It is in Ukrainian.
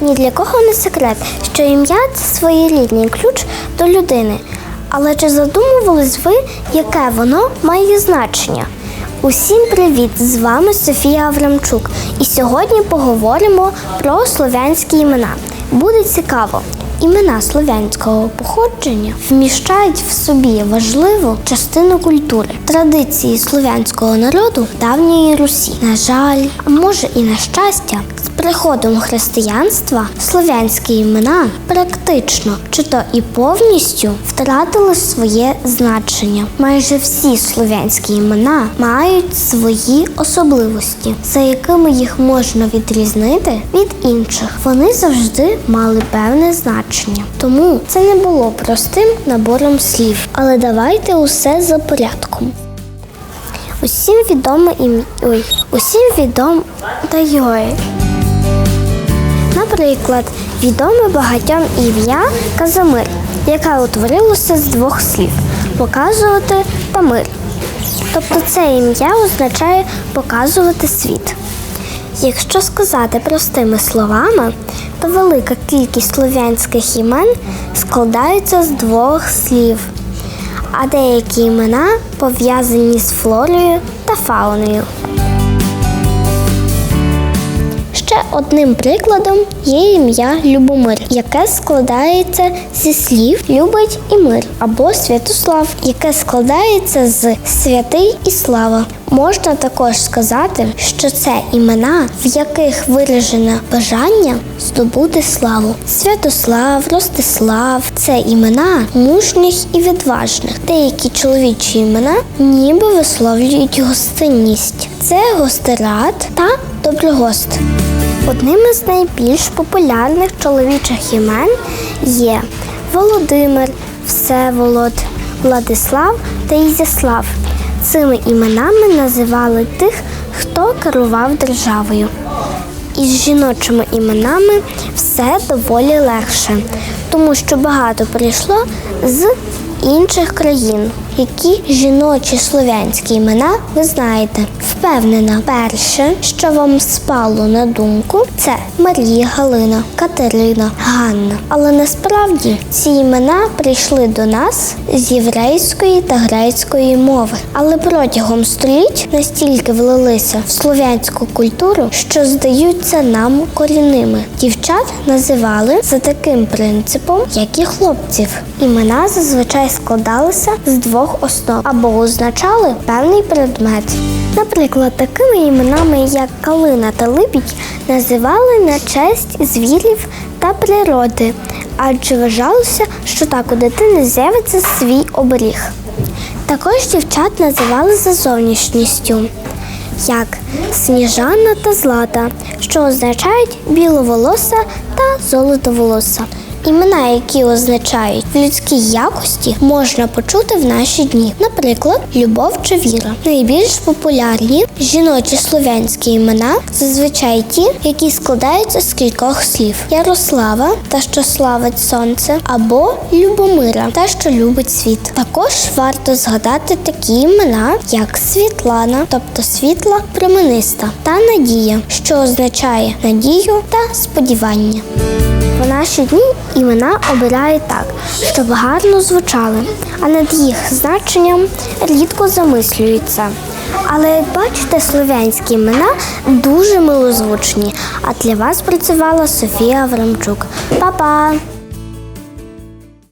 Ні для кого не секрет, що ім'я це своєрідний ключ до людини. Але чи задумувались ви, яке воно має значення? Усім привіт! З вами Софія Аврамчук. І сьогодні поговоримо про слов'янські імена. Буде цікаво. Імена слов'янського походження вміщають в собі важливу частину культури, традиції слов'янського народу давньої Русі. На жаль, а може і на щастя, приходом християнства слов'янські імена практично чи то і повністю втратили своє значення. Майже всі слов'янські імена мають свої особливості, за якими їх можна відрізнити від інших. Вони завжди мали певне значення. Тому це не було простим набором слів. Але давайте усе за порядком. Усім відоме ім'я. Усім відомо та йой. Наприклад, відоме багатьом ім'я Казимир, яке утворилося з двох слів показувати та мир. Тобто це ім'я означає показувати світ. Якщо сказати простими словами, то велика кількість слов'янських імен складаються з двох слів, а деякі імена пов'язані з флорою та фауною. Ще одним прикладом є ім'я Любомир, яке складається зі слів любить і мир, або Святослав, яке складається з святий і слава. Можна також сказати, що це імена, в яких виражено бажання здобути славу. Святослав, Ростислав це імена мужніх і відважних. Деякі чоловічі імена ніби висловлюють гостинність. Це гостерат та доброгост. Одним із найбільш популярних чоловічих імен є Володимир, Всеволод, Владислав та Ізяслав. Цими іменами називали тих, хто керував державою. Із жіночими іменами все доволі легше, тому що багато прийшло з інших країн. Які жіночі слов'янські імена ви знаєте? Впевнена, перше, що вам спало на думку, це Марія, Галина, Катерина, Ганна. Але насправді ці імена прийшли до нас з єврейської та грецької мови. Але протягом століть настільки влилися в слов'янську культуру, що здаються нам корінними. Дівчат називали за таким принципом, як і хлопців. Імена зазвичай складалися з двох основ або означали певний предмет. Наприклад, такими іменами, як Калина та Либідь, називали на честь звірів та природи, адже вважалося, що так у дитини з'явиться свій оберіг. Також дівчат називали за зовнішністю, як Сніжана та Злата, що означають біловолоса та золотоволоса. Імена, які означають людські якості, можна почути в наші дні. Наприклад, любов чи віра. Найбільш популярні жіночі слов'янські імена зазвичай ті, які складаються з кількох слів: Ярослава та що славить сонце, або Любомира та що любить світ. Також варто згадати такі імена, як Світлана, тобто світла промениста, та Надія, що означає надію та сподівання. В наші дні імена обирають так, щоб гарно звучали, а над їх значенням рідко замислюються. Але як бачите, слов'янські імена дуже милозвучні. А для вас працювала Софія Врамчук. Па-па!